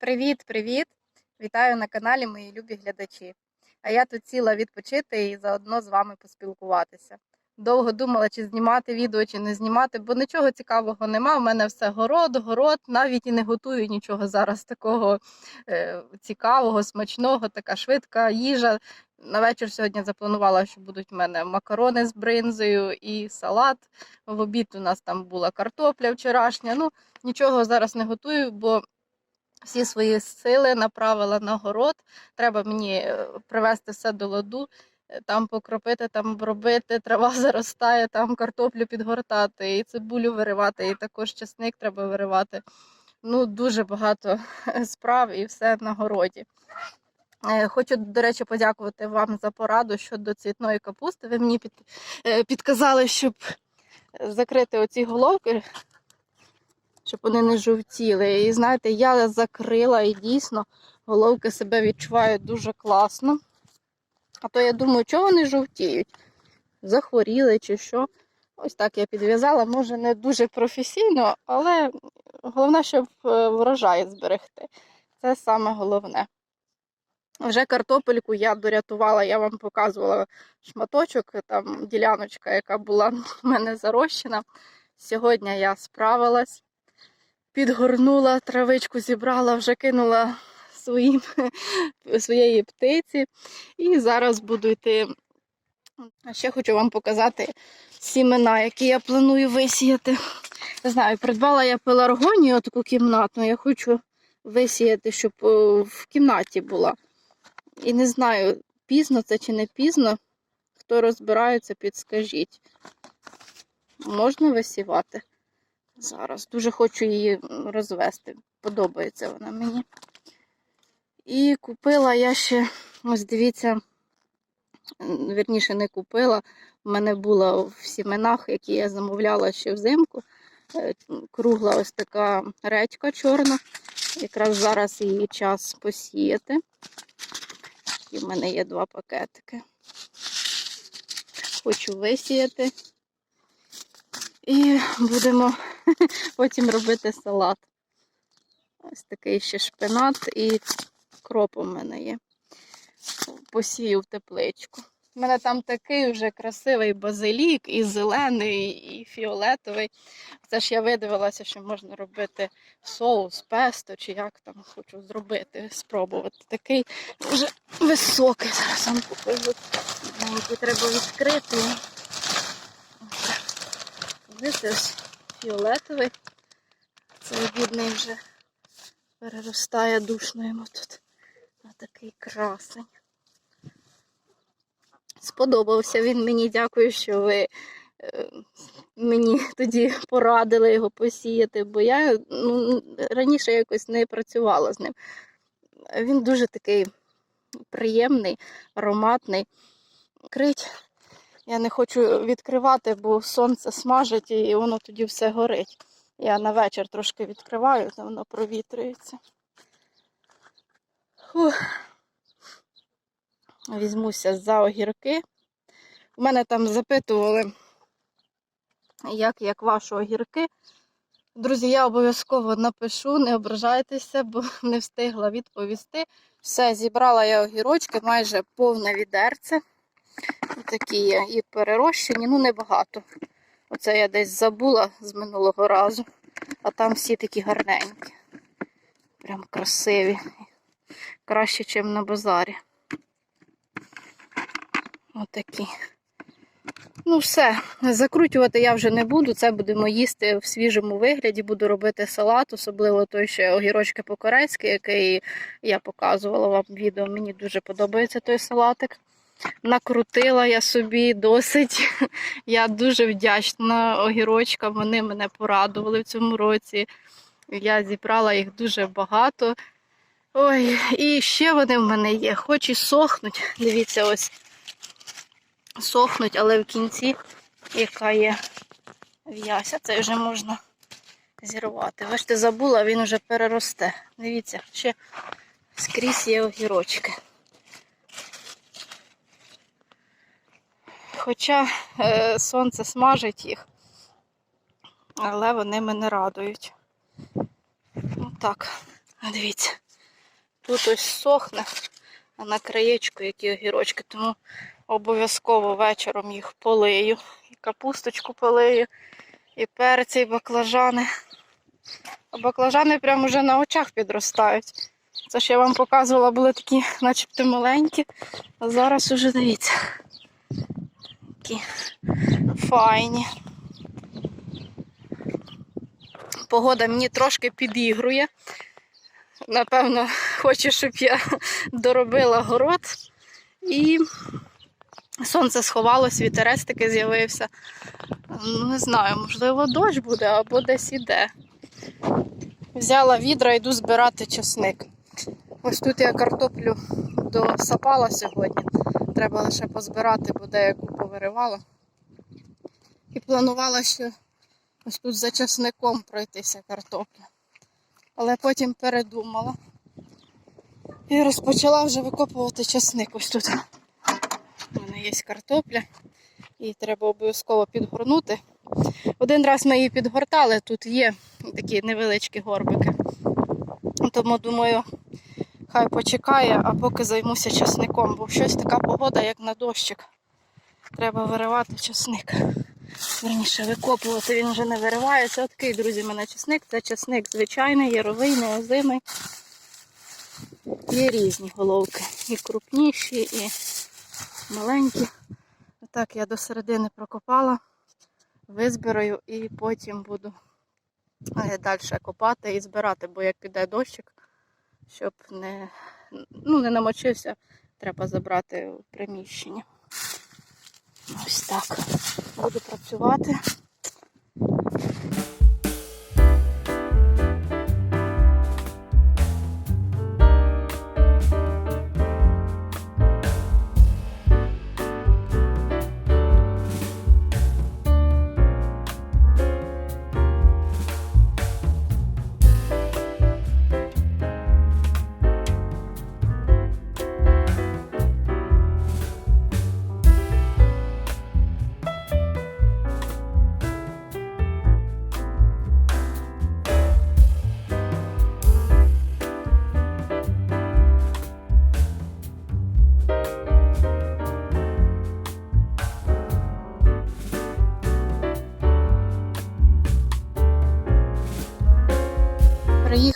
Привіт-привіт! Вітаю на каналі мої любі глядачі. А я тут ціла відпочити і заодно з вами поспілкуватися. Довго думала, чи знімати відео, чи не знімати, бо нічого цікавого нема. У мене все город, город, навіть і не готую нічого зараз такого е, цікавого, смачного, така швидка їжа. На вечір сьогодні запланувала, що будуть в мене макарони з бринзою і салат. В обід у нас там була картопля вчорашня. Ну, нічого зараз не готую, бо всі свої сили направила на город. Треба мені е, привести все до ладу, е, там покропити, там обробити, трава заростає, там картоплю підгортати, і цибулю виривати, і також чесник треба виривати. Ну, дуже багато справ і все на городі. Е, Хочу, до речі, подякувати вам за пораду щодо цвітної капусти. Ви мені під, підказали, щоб закрити оці головки, щоб вони не жовтіли. І знаєте, я закрила і дійсно головки себе відчувають дуже класно. А то я думаю, чого вони жовтіють? Захворіли чи що. Ось так я підв'язала, може не дуже професійно, але головне, щоб е, врожай зберегти. Це саме головне. Вже картопельку я дорятувала, я вам показувала шматочок, там діляночка, яка була в мене зарощена. Сьогодні я справилась, підгорнула травичку, зібрала, вже кинула своїм, своєї птиці. І зараз буду йти. А ще хочу вам показати сімена, які я планую висіяти. Не знаю, придбала я пеларгонію таку кімнатну. Я хочу висіяти, щоб в кімнаті була. І не знаю, пізно це чи не пізно. Хто розбирається, підскажіть. Можна висівати зараз. Дуже хочу її розвести. Подобається вона мені. І купила я ще, ось дивіться, вірніше не купила. У мене була в сіменах, які я замовляла ще взимку. е, Кругла ось така редька чорна. Якраз зараз її час посіяти. І в мене є два пакетики. Хочу висіяти. І будемо потім робити салат. Ось такий ще шпинат і кроп у мене є. Посію в тепличку. У мене там такий вже красивий базилік, і зелений, і фіолетовий. Це ж я видивилася, що можна робити соус, песто, чи як там хочу зробити, спробувати. Такий вже високий. Зараз вам покажу. Який треба відкрити. Ось фіолетовий. Цей бідний вже переростає душно йому тут. Ось такий красень. Сподобався він мені. Дякую, що ви е, мені тоді порадили його посіяти, бо я ну, раніше якось не працювала з ним. Він дуже такий приємний, ароматний. Крить. Я не хочу відкривати, бо сонце смажить і воно тоді все горить. Я на вечір трошки відкриваю, то воно провітрюється. Фух. Візьмуся за огірки. У мене там запитували, як, як ваші огірки. Друзі, я обов'язково напишу, не ображайтеся, бо не встигла відповісти. Все, зібрала я огірочки, майже повне відерце. Такі є і перерощені, ну небагато. Оце я десь забула з минулого разу. А там всі такі гарненькі. Прям красиві. Краще, ніж на базарі. Отакі. Ну, все, закручувати я вже не буду. Це будемо їсти в свіжому вигляді. Буду робити салат, особливо той ще огірочки по-корейськи, який я показувала вам в відео. Мені дуже подобається той салатик. Накрутила я собі досить. Я дуже вдячна огірочкам. Вони мене порадували в цьому році. Я зібрала їх дуже багато. Ой, і ще вони в мене є, хоч і сохнуть. Дивіться, ось сохнуть, але в кінці, яка є в'яся, це вже можна зірвати. Бачите, забула, він вже переросте. Дивіться, ще скрізь є огірочки. Хоча е, сонце смажить їх, але вони мене радують. Отак, дивіться. тут ось сохне, а на краєчку які огірочки, тому обов'язково вечором їх полию. І капусточку полию, і перці, і баклажани. А баклажани прямо вже на очах підростають. Це ж я вам показувала, були такі начебто маленькі, а зараз уже дивіться. Такі файні. Погода мені трошки підігрує. Напевно, хоче, щоб я доробила город. І сонце сховалось, вітерець таки з'явився. Ну, не знаю, можливо, дощ буде або десь іде. Взяла відра, йду збирати часник. Ось тут я картоплю досапала сьогодні. Треба лише позбирати, бо деяку повиривала. І планувала ще ось тут за часником пройтися картопля. Але потім передумала. І розпочала вже викопувати часник. Ось тут у мене є картопля. Її треба обов'язково підгорнути. Один раз ми її підгортали, тут є такі невеличкі горбики. Тому думаю, хай почекає, а поки займуся часником, бо щось така погода, як на дощик. Треба виривати часник. Верніше викопувати, він вже не виривається. От такий, друзі, мене часник. Це часник звичайний, яровий, неозимий. Є різні головки. І крупніші, і маленькі. Отак я до середини прокопала, визбираю і потім буду далі копати і збирати, бо як піде дощик, щоб не, ну, не намочився, треба забрати в приміщення. Ось так. Буду працювати.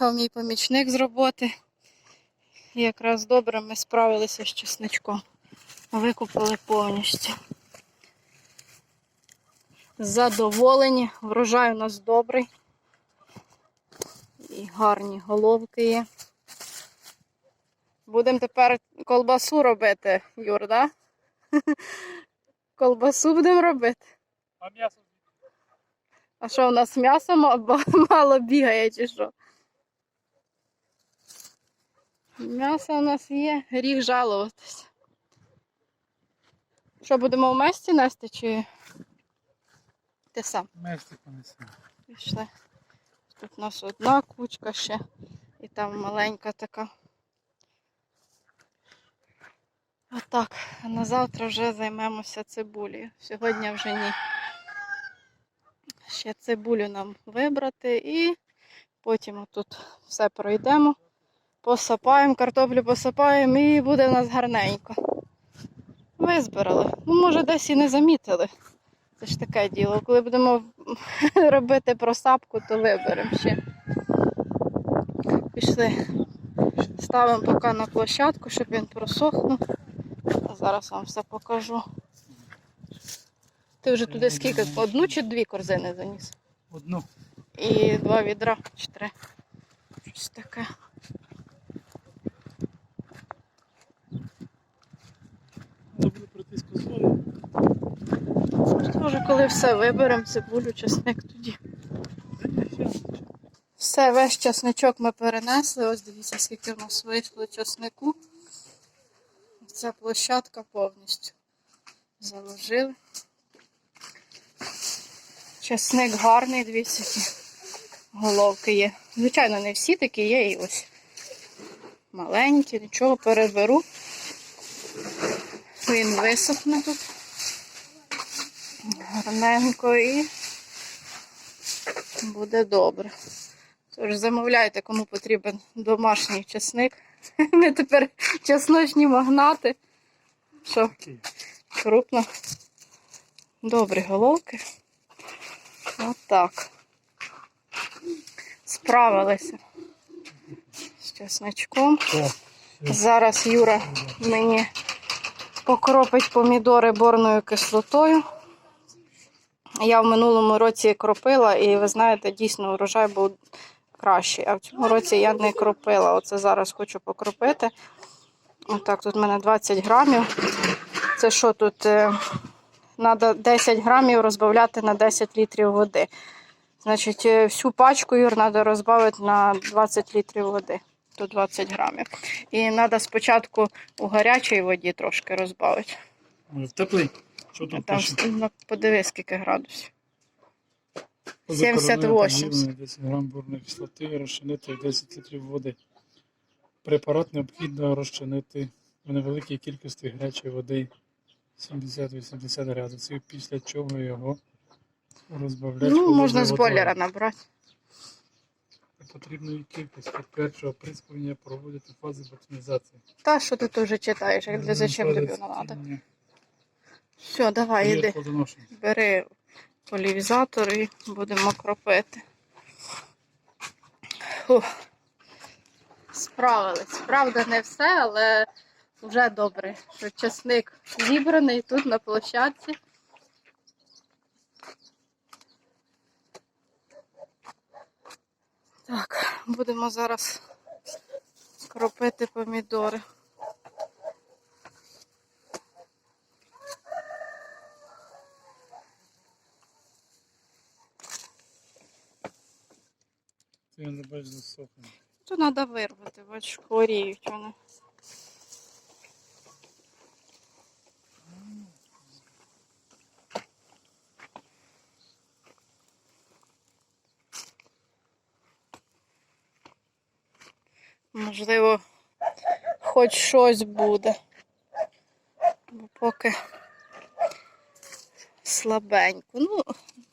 Приїхав мій помічник з роботи. І якраз добре ми справилися з чесничком. Викупили повністю. Задоволені. Врожай у нас добрий. І гарні головки є. Будемо тепер колбасу робити, Юр, да? Колбасу будемо робити. А м'ясо А що у нас м'ясо мало бігає чи що? М'ясо у нас є, гріх жалуватись. Що будемо в месті нести чи ти сам? мести понесе. Пішли. Тут у нас одна кучка ще і там маленька така. Отак, а на завтра вже займемося цибулею. Сьогодні вже ні. Ще цибулю нам вибрати і потім отут все пройдемо. Посапаємо, картоплю посапаємо і буде в нас гарненько. Визбирали. Ну, може, десь і не замітили. Це ж таке діло. Коли будемо робити просапку, то виберемо ще. Пішли. Ставимо поки на площадку, щоб він просохнув. А зараз вам все покажу. Ти вже туди скільки? Одну чи дві корзини заніс? Одну. І два відра чи три. Щось таке. Треба буде пройти з козою. Може, коли все виберемо, цибулю, чесник тоді. Все, весь часничок ми перенесли. Ось дивіться, скільки в нас вийшло часнику. Ця площадка повністю заложили. Часник гарний, дивіться, які головки є. Звичайно, не всі такі є і ось маленькі, нічого переберу. Він висохне тут гарненько і буде добре. Тож замовляйте, кому потрібен домашній чесник. Ми тепер чесночні магнати. Що, крупно. Добрі головки. Отак. Справилися з чесночком. Зараз Юра мені покропить помідори борною кислотою. Я в минулому році кропила, і ви знаєте, дійсно урожай був кращий. А в цьому році я не кропила. Оце зараз хочу покропити. Отак, тут в мене 20 грамів. Це що тут? Треба 10 грамів розбавляти на 10 літрів води. Значить, е, всю пачку Юр треба розбавити на 20 літрів води. Тут 20 грамів. І треба спочатку у гарячій воді трошки розбавити. В теплий. Що тут Там пише? ну, подиви, скільки градусів. 78. короною 10 грам бурної кислоти розчинити в 10 літрів води. Препарат необхідно розчинити в невеликій кількості гарячої води 70-80 градусів, після чого його розбавляти. Ну, можна з бойлера водою. Набрати. Потрібної кількості першого оприскування проводити фази ботанізації. Та що ти вже читаєш, як для зачем тобі воно треба? Все, давай. Плодоношення. Бери полівізатор і будемо кропити. Фух. Справились. Правда, не все, але вже добре, що часник зібраний тут на площадці. Так, будемо зараз кропити помідори. Це я не бачу засохне. Тут треба вирвати, бач, хворіють вони. Можливо, хоч щось буде. Бо поки слабенько. Ну,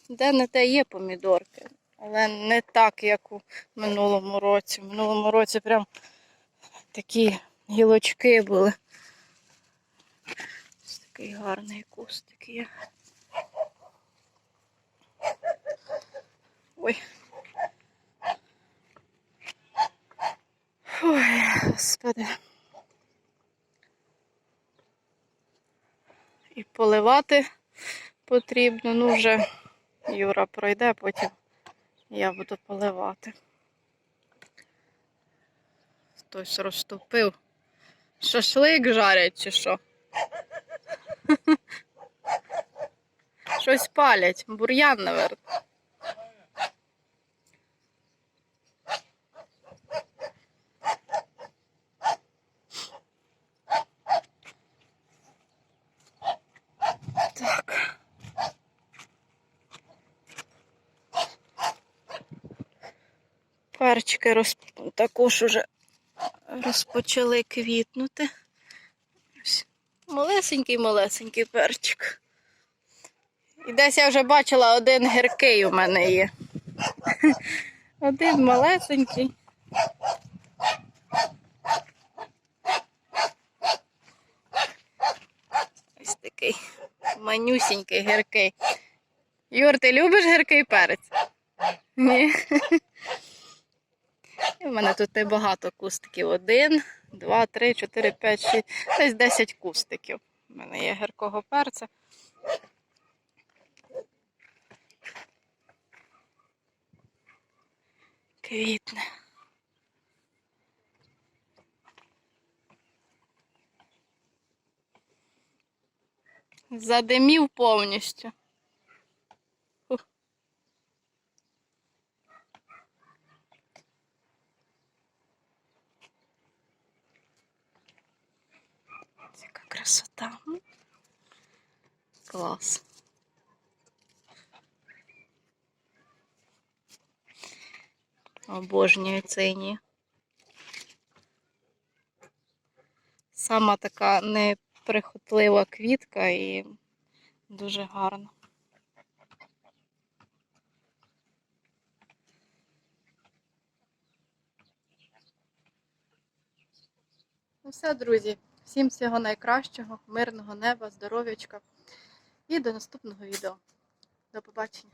де не те є помідорки, але не так, як у минулому році. В минулому році прям такі гілочки були. Ось такий гарний кустик є. Ой. Ой, господи. І поливати потрібно. Ну, вже Юра пройде, потім я буду поливати. Хтось розтопив. Шашлик жарять чи що? Щось палять. Бур'ян, наверно. Перчики роз... також уже розпочали квітнути. Малесенький-малесенький перчик. І десь я вже бачила один гіркий у мене є. Один малесенький. Ось такий манюсінький гіркий. Юр, ти любиш гіркий перець? Ні. Мене тут багато кустиків. Один, два, три, чотири, п'ять, шість, десь десять кустиків. У мене є гіркого перця. Квітне. Задимів повністю. Ух. Яка красота. Клас. Обожнюю цині. Сама така неприхотлива квітка і дуже гарна. Ну все, друзі, всім всього найкращого, мирного неба, здоров'ячка і до наступного відео. До побачення.